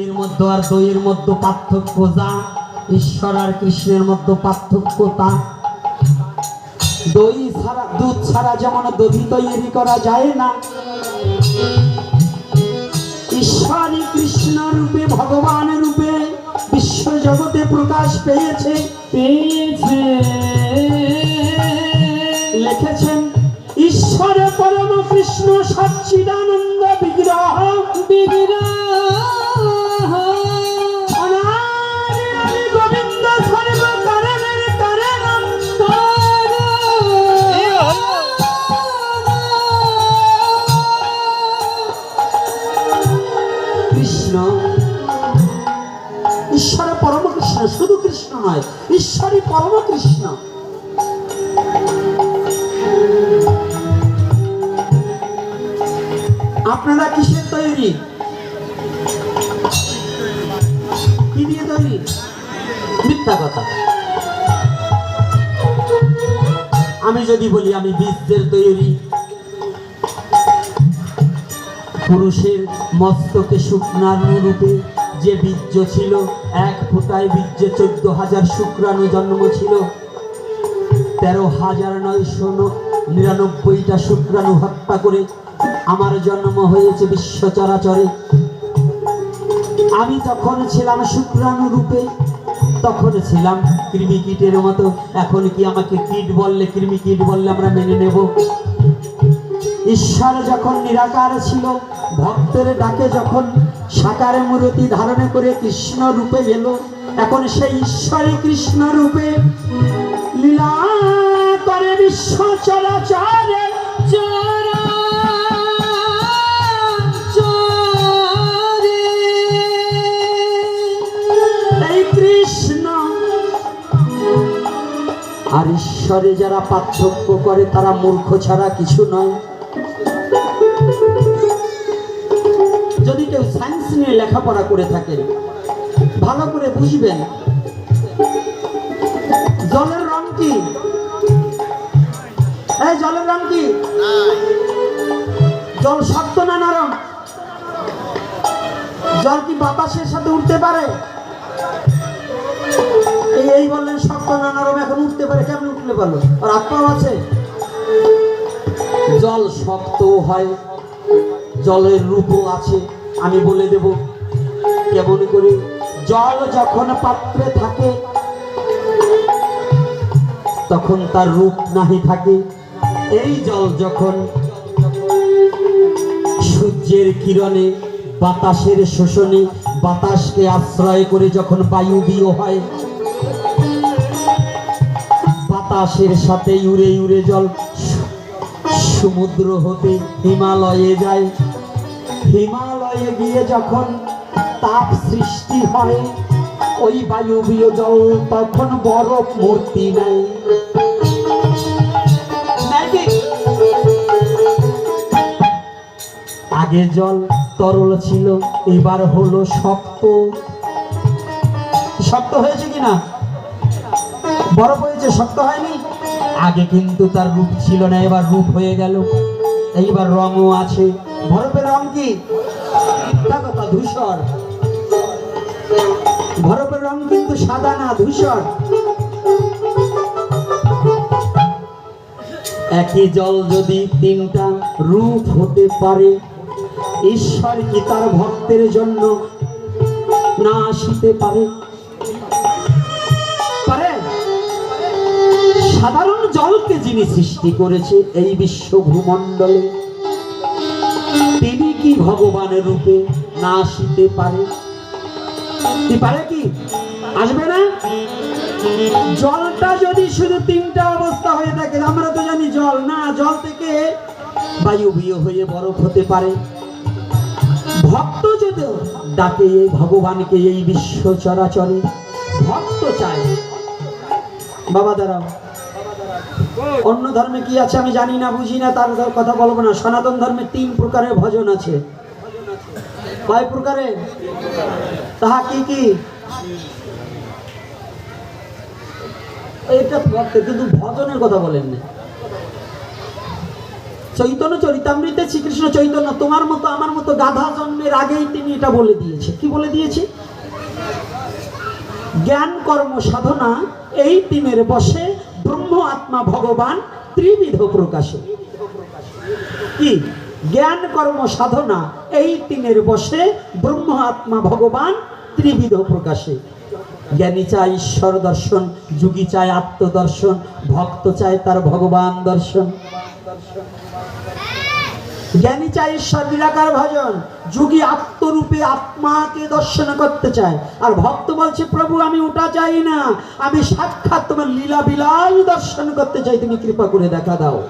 দধির মধ্যে আর দইয়ের মধ্যে পার্থক্য যা ঈশ্বর আর কৃষ্ণের মধ্যে পার্থক্য তা। দই ছাড়া দুধ ছাড়া যেমন দধি তৈরি করা যায় না ঈশ্বরই কৃষ্ণ রূপে ভগবান রূপে বিশ্ব জগতে প্রকাশ পেয়েছে। পেয়েছে। লিখেছেন ঈশ্বর পরম কৃষ্ণ সচ্চিদানন্দ কৃষ্ণ। ঈশ্বর পরম কৃষ্ণ শুধু কৃষ্ণ নয়, ঈশ্বরই পরম কৃষ্ণ আপনারা কিসের তৈরি? কি দিয়ে তৈরি? মিথ্যা কথা। আমি যদি বলি আমি বীজদের তৈরি পুরুষের মস্তকে শুক্রাণু রূপে যে বীর্য ছিল, এক ফোঁটায় বীর্যে চোদ্দ হাজার শুক্রাণু জন্ম ছিল। তেরো হাজার নয়শো নিরানব্বইটা শুক্রাণু হত্যা করে আমার জন্ম হয়েছে বিশ্ব চরাচরে। আমি তখন ছিলাম শুক্রাণু রূপে, তখন ছিলাম কৃমি কীটের মতো। এখন কি আমাকে কীট বললে কৃমি কীট বললে আমরা মেনে নেব? ঈশ্বর যখন নিরাকার ছিল, ভক্তের ডাকে যখন সাকার মূর্তি ধারণ করে কৃষ্ণ রূপে এলো এখন সেই ঈশ্বরী কৃষ্ণ রূপে লীলা করে বিশ্ব কৃষ্ণ আর ঈশ্বরে যারা পার্থক্য করে, তারা মূর্খ ছাড়া কিছু নয়। যদি কেউ সায়েন্স নিয়ে লেখাপড়া করে থাকেন, ভালো করে বুঝবেন, জলের রং কি? জলের রং কি? জল শক্ত না নরম? জল কি বাতাসের সাথে উঠতে পারে? এই বললেন শক্ত না নরম, এখন উঠতে পারে, কেমন উঠলে পারল আর আত্মাও আছে? জল শক্ত হয়, জলের রূপও আছে, আমি বলে দেব। কেমন করে? জল যখন পাত্রে থাকে, তখন তার রূপ নাহি থাকে। এই জল যখন সূর্যের কিরণে, বাতাসের শোষণে, বাতাসকে আশ্রয় করে যখন বায়ু বায়ুবীয় হয়, বাতাসের সাথে উড়ে উড়ে জল সমুদ্র হতে হিমালয়ে যায়। হিমালয়ে গিয়ে যখন তাপ সৃষ্টি হয়, ওই বায়ুবীয় জল তখন বরফ মূর্তি নেয়। আগে জল তরল ছিল, এবার হলো শক্ত। শক্ত হয়েছে কিনা? বরফ হয়েছে, শক্ত হয়নি? আগে কিন্তু তার রূপ ছিল না, এবার রূপ হয়ে গেল। এইবার রঙও আছে। বরফের রং কি? কথা, ধূসর। বরফের রং কিন্তু সাদা না, ধূসর। একই জল যদি তিনটা রূপ হতে পারে, ঈশ্বর কি তার ভক্তের জন্য না আসিতে পারে পারে? জলকে যিনি সৃষ্টি করেছে এই বিশ্ব ভূমণ্ডলে তিনি কি ভগবানের রূপে না আসিতে পারে? কি পারে কি? আসবে না? জলটা যদি শুধু তিনটা অবস্থা হয়ে থাকে, আমরা তো জানি জল না, জল থেকে বায়ুবীয় হয়ে বরফ হতে পারে। ভক্ত যদি ডাকে ভগবানকে এই বিশ্ব চরাচরে, ভক্ত চায়। বাবা দাঁড়াও। অন্য ধর্মে কি আছে আমি জানি না, বুঝি না, তার কথা বলব না। সনাতন ধর্মে তিন প্রকারের ভজন আছে। কয় প্রকারে? তাহা কি কি? কিন্তু ভজনের কথা বলেন না। চৈতন্য চরিতামৃতে শ্রীকৃষ্ণ চৈতন্য, তোমার মতো, আমার মতো গাধা জন্মের আগেই তিনি এটা বলে দিয়েছে। কি বলে দিয়েছে? জ্ঞান কর্ম সাধনা, এই তিনের বসে আত্মা ভগবান ত্রিবিধ প্রকাশে। কি? জ্ঞান, কর্ম, সাধনা, এই তিনের বসে ব্রহ্ম আত্মা ভগবান ত্রিবিধ প্রকাশে। জ্ঞানী চায় ঈশ্বর দর্শন, যুগী চায় আত্মদর্শন, ভক্ত চায় তার ভগবান দর্শন। জ্ঞানী চায় ঈশ্বর নিরাকার ভজন। যুগী আত্মরূপে আত্মাকে দর্শন করতে চায়। আর ভক্ত বলছে, প্রভু, আমি ওটা চাই না। আমি সাক্ষাৎ তোমার লীলা বিলাল দর্শন করতে চাই। তুমি কৃপা করে দেখা দাও।